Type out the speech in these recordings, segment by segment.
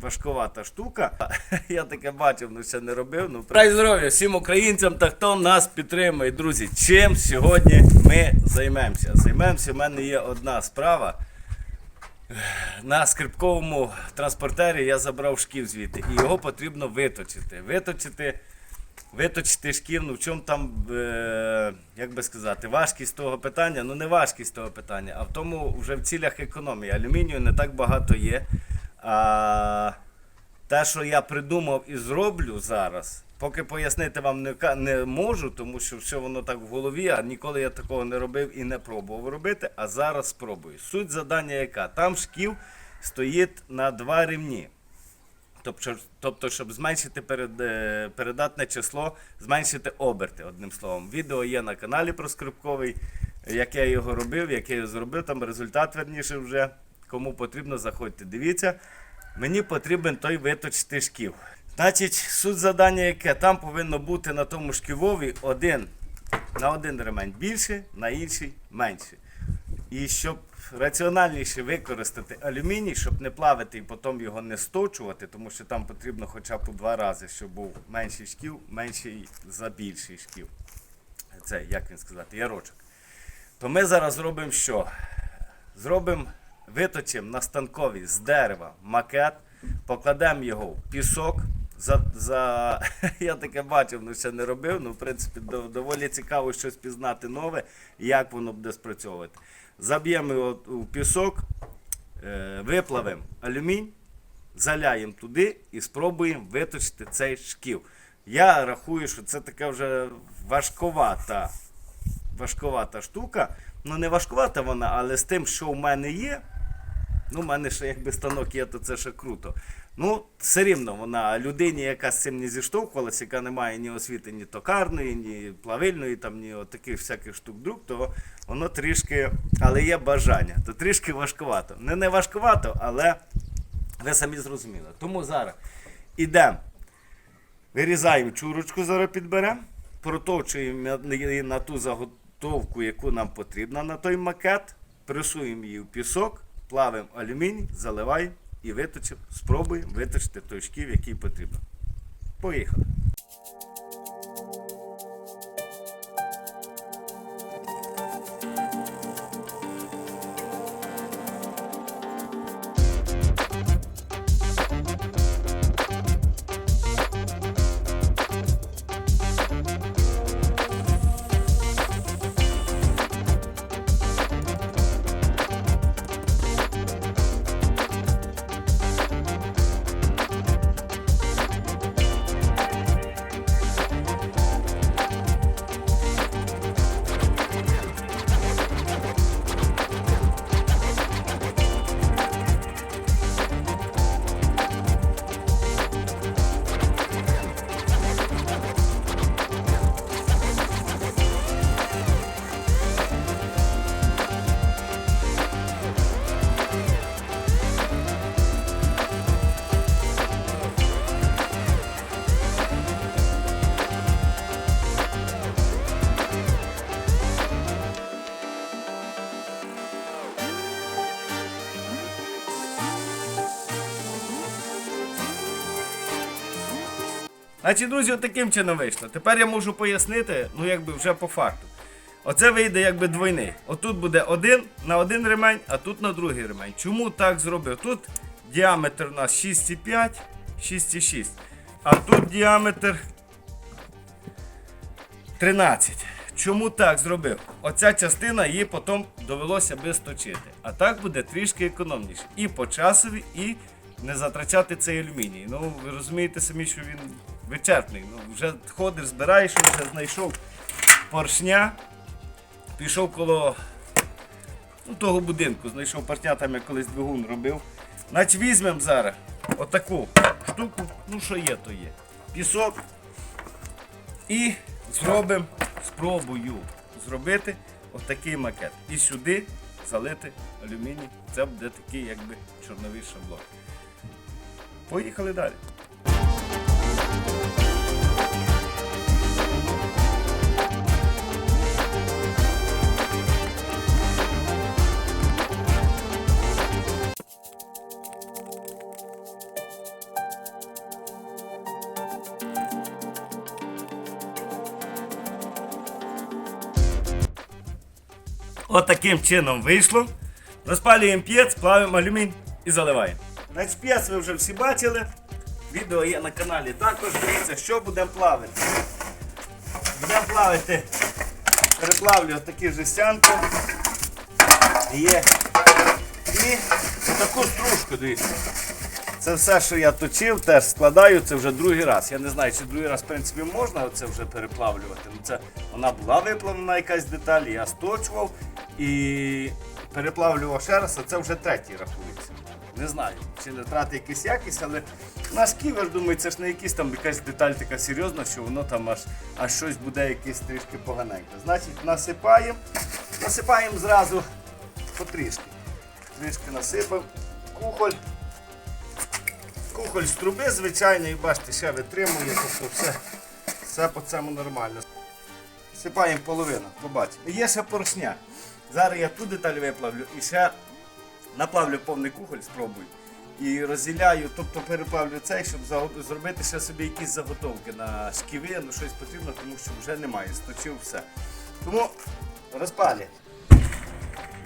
важковата штука. Я таке бачив, ну ще не робив. Ну, Прай здоров'я всім українцям та хто нас підтримує. Друзі, чим сьогодні ми займемося? Займемося, в мене є одна справа. На скрипковому транспортері я забрав шків звідти, і його потрібно виточити. Виточити, виточити шків, ну в чому там, е, як би сказати, важкість того питання, ну не важкість того питання, а в тому вже в цілях економії. Алюмінію не так багато є. А те, що я придумав і зроблю зараз, поки пояснити вам не, не можу, тому що все воно так в голові, а ніколи я такого не робив і не пробував робити, а зараз спробую. Суть завдання яка? Там шків стоїть на два рівні. Тобто, тобто щоб зменшити перед, е, передатне число, зменшити оберти, одним словом. Відео є на каналі про скрипковий, як я його робив, як я його зробив, там результат верніше вже. Кому потрібно, заходьте, дивіться. Мені потрібен той виточити шків. Значить, суть завдання яке? Там повинно бути на тому шківові один, на один ремень більше, на інший менше. І щоб раціональніше використати алюміній, щоб не плавити і потім його не сточувати, тому що там потрібно хоча б у два рази, щоб був менший шків, менший за більший шків. Це, як він сказати, ярочок. То ми зараз зробимо що? Зробимо, виточимо на станкові з дерева макет, покладемо його в пісок. За, за, я таке бачив, ну ще не робив. Ну, в принципі, доволі цікаво щось пізнати нове, як воно буде спрацьовувати. Заб'ємо його у пісок, е, виплавимо алюмінь, заляємо туди і спробуємо виточити цей шків. Я рахую, що це така вже важковата, важковата штука. Ну, не важкувата вона, але з тим, що в мене є, Ну, в мене ще якби станок є, то це ще круто. Ну, все рівно вона людині, яка з цим не зіштовхувалася, яка не має ні освіти, ні токарної, ні плавильної, там, ні от таких всяких штук друг, то воно трішки, але є бажання, то трішки важкувато. Не не важкувато, але ви самі зрозуміли. Тому зараз ідемо. Вирізаємо чурочку, зараз підберемо, протовчуємо на ту заготовку, яку нам потрібна на той макет, пресуємо її в пісок, плавимо алюміній, заливаємо і виточимо, спробуємо виточити той шків, який потрібен. Поїхали. Значить, друзі, от таким чином вийшло. Тепер я можу пояснити, ну якби вже по факту. Оце вийде якби двойний. Отут буде один на один ремень, а тут на другий ремень. Чому так зробив? Тут діаметр у нас 6,5, 6,6. А тут діаметр 13. Чому так зробив? Оця частина її потім довелося би сточити. А так буде трішки економніше. І по часові, і не затрачати цей алюміній. Ну, ви розумієте самі, що він вичерпний. Ну, вже ходиш, збираєш, вже знайшов поршня, пішов коло ну, того будинку, знайшов поршня, там я колись двигун робив. Значить, візьмемо зараз отаку штуку, ну що є, то є. Пісок. І зробимо, спробую зробити отакий макет. І сюди залити алюміній. Це буде такий якби чорновий шаблон. Поїхали далі. Отаким чином вийшло. Розпалюємо п'єць, плавимо алюмінь і заливаємо. Значить, ви вже всі бачили. Відео є на каналі також. Дивіться, що будемо плавити. Будемо плавити, переплавлю такі жестянки. Є. І таку стружку, дивіться. Це все, що я точив, теж складаю, це вже другий раз. Я не знаю, чи другий раз, в принципі, можна це вже переплавлювати. Ну, це вона була виплавлена якась деталь, я сточував і переплавлював ще раз, а це вже третій рахується. Не знаю, чи не втрати якусь якість, але наш ківер, думаю, це ж не якась там якась деталь така серйозна, що воно там аж, аж щось буде якесь трішки поганеньке. Значить, насипаємо, насипаємо зразу потрішки. Трішки насипав, кухоль. Кухоль з труби, звичайно, і бачите, ще витримує, тобто все, все по цьому нормально. Сипаємо половину, побачимо. Є ще поршня. Зараз я ту деталь виплавлю і ще наплавлю повний кухоль, спробую. І розділяю, тобто переплавлю цей, щоб зробити ще собі якісь заготовки на шківи, ну щось потрібно, тому що вже немає, сточив все. Тому розпалі.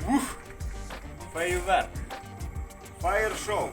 Ух! Фейверк. Фаєр шоу.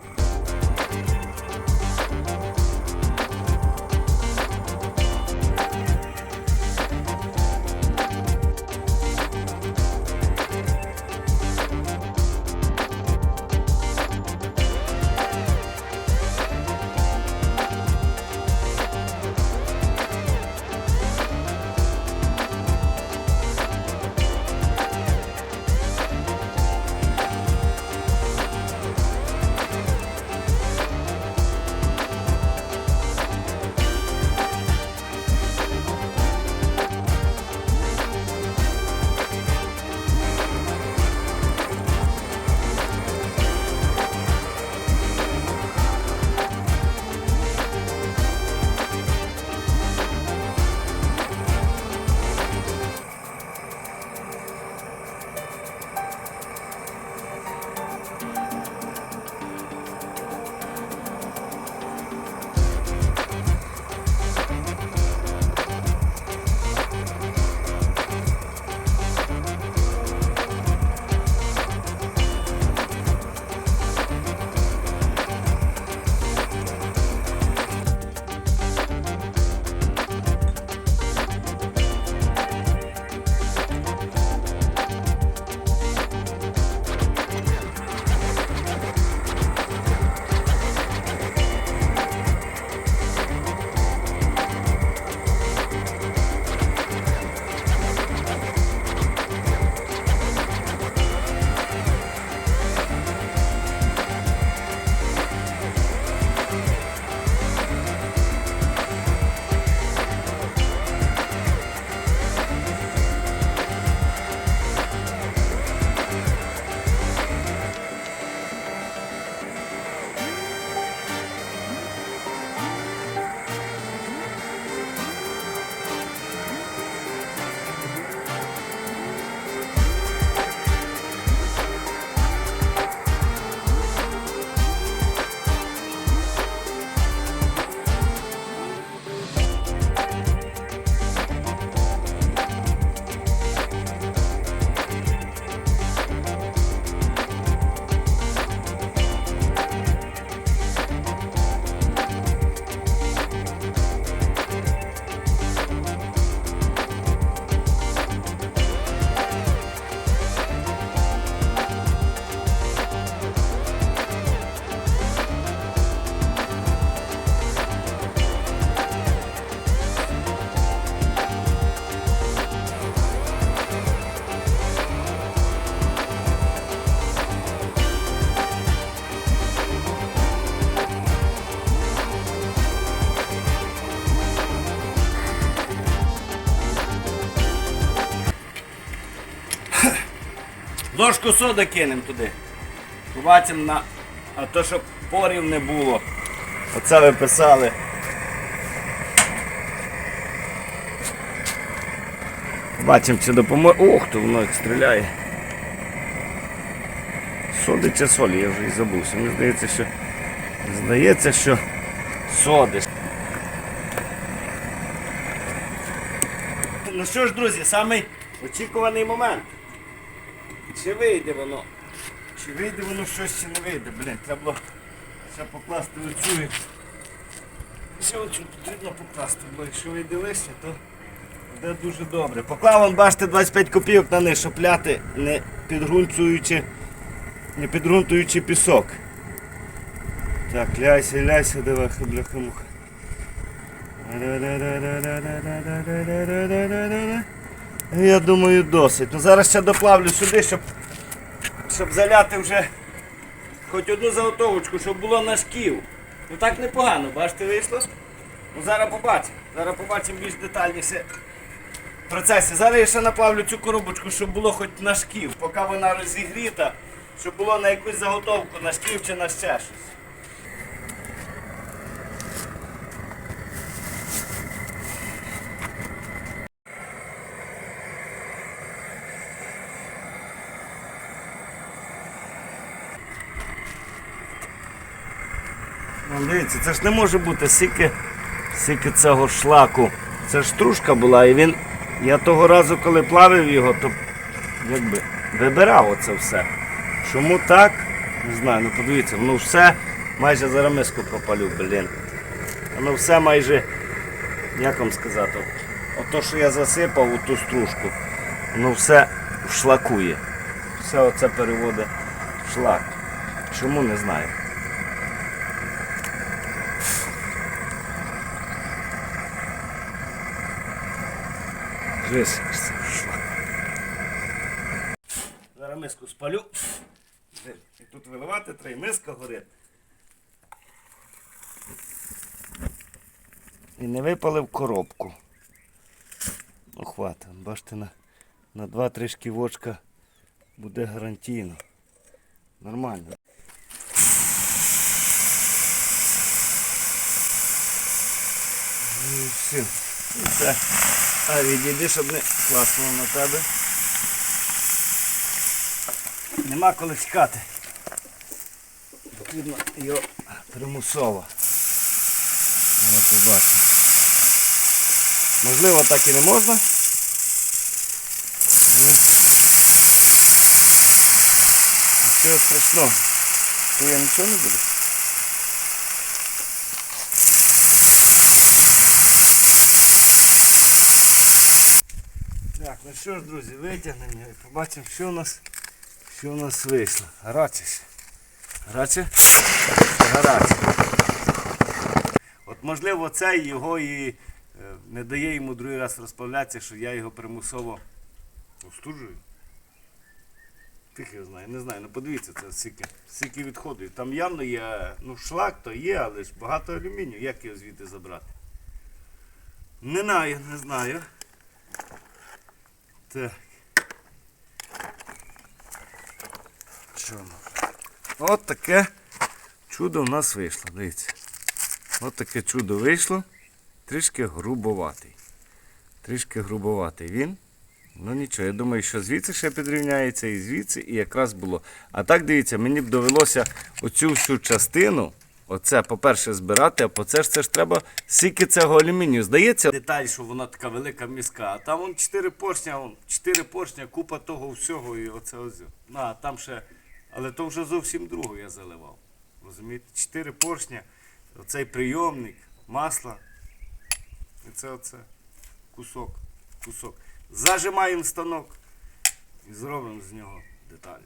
Ложку соди кинемо туди. Побачимо на. А то, щоб порів не було. Оце ви писали. Бачимо, чи допоможе. Ух, то воно стріляє. Соди чи солі, я вже і забувся. Мені здається, що. Здається, що соди. Ну що ж, друзі, самий очікуваний момент. Чи вийде воно. Чи вийде воно щось, чи не вийде. Блін, треба було ще покласти оцю. Ще оцю потрібно покласти, бо якщо вийде листя, то буде дуже добре. Поклав, вон, бачите, 25 копійок на них, щоб ляти, не підґрунтуючи, не підґрунтуючи пісок. Так, ляйся, ляйся, давай, бляха-муха. Я думаю, досить. Ну зараз ще доплавлю сюди, щоб, щоб заляти вже хоч одну заготовочку, щоб було на шків. Ну так непогано, бачите, вийшло? Ну зараз побачимо. Зараз побачимо більш детальніше в процесі. Зараз я ще наплавлю цю коробочку, щоб було хоч на шків, поки вона розігріта, щоб було на якусь заготовку, на шків чи на ще щось. Дивіться, це ж не може бути стільки, стільки цього шлаку. Це ж стружка була, і він. Я того разу, коли плавив його, то якби вибирав оце все. Чому так? Не знаю, ну подивіться, воно все майже зараз миску пропалю, блін. Воно все майже, як вам сказати, ото, що я засипав у ту стружку, воно все шлакує. Все оце переводить в шлак. Чому не знаю. Жесть. Зараз миску спалю. І тут виливати і миска горить. І не випалив коробку. Ну хватить, бачите, на, на 2-3 шківочка буде гарантійно. Нормально. Ну все. І все. А відійди, щоб не класно на тебе. Нема коли чекати. Потрібно його примусово. Я побачу. Можливо, так і не можна. Нічого страшного. То я нічого не буду. Так, ну що ж, друзі, витягнемо і побачимо, що у нас, що у нас вийшло. Гаряче ще. Гаряче? Гаряче. От можливо цей його і е, не дає йому другий раз розплавлятися, що я його примусово остужую. Тих я знаю, не знаю, ну подивіться, це скільки, скільки відходів. Там явно є, ну шлак то є, але ж багато алюмінію. Як його звідти забрати? Не знаю, не знаю. Так. Що? От таке чудо в нас вийшло. Дивіться. От таке чудо вийшло. Трішки грубоватий. Трішки грубоватий він. Ну нічого, я думаю, що звідси ще підрівняється і звідси, і якраз було. А так дивіться, мені б довелося оцю всю частину, оце, по-перше, збирати, а по це ж це ж треба скільки цього алюмінію. Здається, деталь, що вона така велика міска, а там вон 4 поршня, вон 4 поршня, купа того всього і оце ось. Ну, там ще, але то вже зовсім другу я заливав. Розумієте? 4 поршня, оцей прийомник, масло. І це оце кусок, кусок. Зажимаємо станок і зробимо з нього деталі.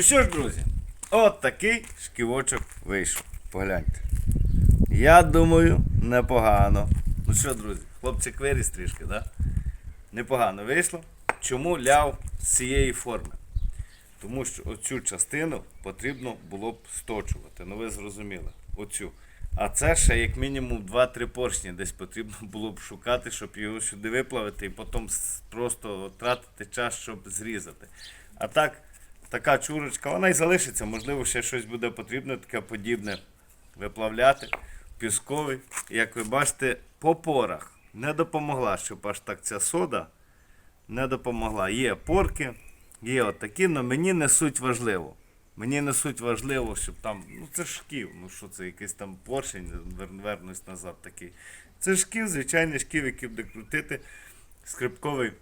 Ну що ж, друзі, от такий шківочок вийшов. Погляньте. Я думаю, непогано. Ну що, друзі, хлопчик виріс трішки, да? Непогано вийшло. Чому ляв з цієї форми? Тому що оцю частину потрібно було б сточувати. Ну ви зрозуміли, оцю. А це ще як мінімум 2-3 поршні десь потрібно було б шукати, щоб його сюди виплавити і потім просто тратити час, щоб зрізати. А так, така чурочка, вона і залишиться, можливо, ще щось буде потрібно, таке подібне виплавляти. Пісковий. Як ви бачите, по порах не допомогла, щоб аж так ця сода не допомогла. Є порки, є отакі, але мені не суть важливо. Мені не суть важливо, щоб там. Ну це шків, ну що це, якийсь там поршень, вер- вернусь назад такий. Це шків, звичайний шків, який буде крутити скрипковий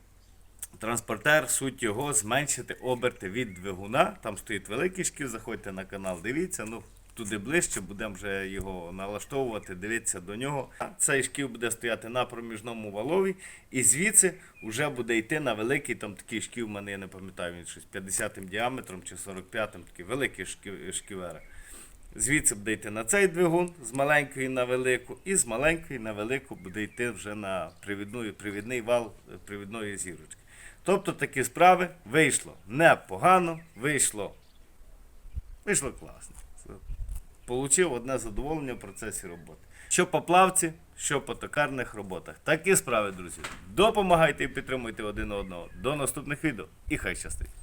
транспортер, суть його зменшити оберти від двигуна. Там стоїть великий шків, заходьте на канал, дивіться. Ну, туди ближче, будемо вже його налаштовувати, дивитися до нього. Цей шків буде стояти на проміжному валові, і звідси вже буде йти на великий, там такий шків, в мене я не пам'ятаю, він щось 50 діаметром чи 45-м, такий великий шків, шківера. Звідси буде йти на цей двигун з маленької на велику, і з маленької на велику буде йти вже на привідну, привідний вал привідної зірочки. Тобто такі справи вийшло непогано, вийшло, вийшло класно. Получив одне задоволення в процесі роботи. Що по плавці, що по токарних роботах. Такі справи, друзі. Допомагайте і підтримуйте один одного. До наступних відео і хай щастить!